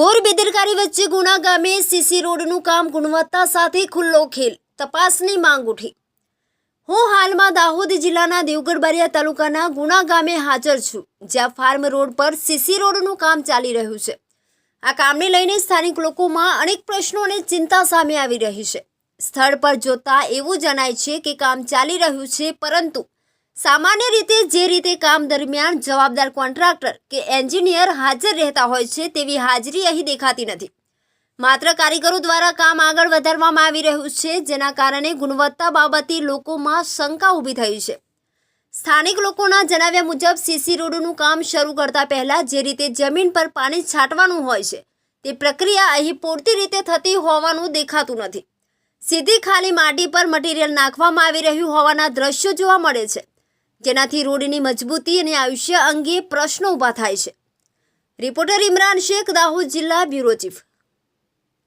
ઘોર બેદરકારી વચ્ચે ગુણા સીસી રોડનું કામ ગુણવત્તા સાથે ખુલ્લો ખેલ. તપાસની માંગ ઉઠી. હું હાલમાં દાહોદ જિલ્લાના દેવગઢ બારિયા તાલુકાના ગુણા ગામે હાજર છું, જ્યાં ફાર્મ રોડ પર સીસી રોડનું કામ ચાલી રહ્યું છે. આ કામને લઈને સ્થાનિક લોકોમાં અનેક પ્રશ્નો અને ચિંતા સામે આવી રહી છે. સ્થળ પર જોતા એવું જણાય છે કે કામ ચાલી રહ્યું છે, પરંતુ સામાન્ય રીતે જે રીતે કામ દરમિયાન જવાબદાર કોન્ટ્રાક્ટર કે એન્જિનિયર હાજર રહેતા હોય છે તેવી હાજરી અહીં દેખાતી નથી. માત્ર કારીગરો દ્વારા કામ આગળ વધારવામાં આવી રહ્યું છે, જેના કારણે ગુણવત્તા બાબતે લોકોમાં શંકા ઊભી થઈ છે. સ્થાનિક લોકોના જણાવ્યા મુજબ, સીસી રોડનું કામ શરૂ કરતા પહેલા જે રીતે જમીન પર પાણી છાંટવાનું હોય છે, તે પ્રક્રિયા અહીં પૂરતી રીતે થતી હોવાનું દેખાતું નથી. સીધી ખાલી માટી પર મટીરીયલ નાખવામાં આવી રહ્યું હોવાના દ્રશ્યો જોવા મળે છે. જેનાથી રોડની મજબૂતી અને આયુષ્ય અંગે પ્રશ્નો ઊભા થાય છે. રિપોર્ટર ઇમરાન શેખ, દાહોદ જિલ્લા બ્યુરો ચીફ.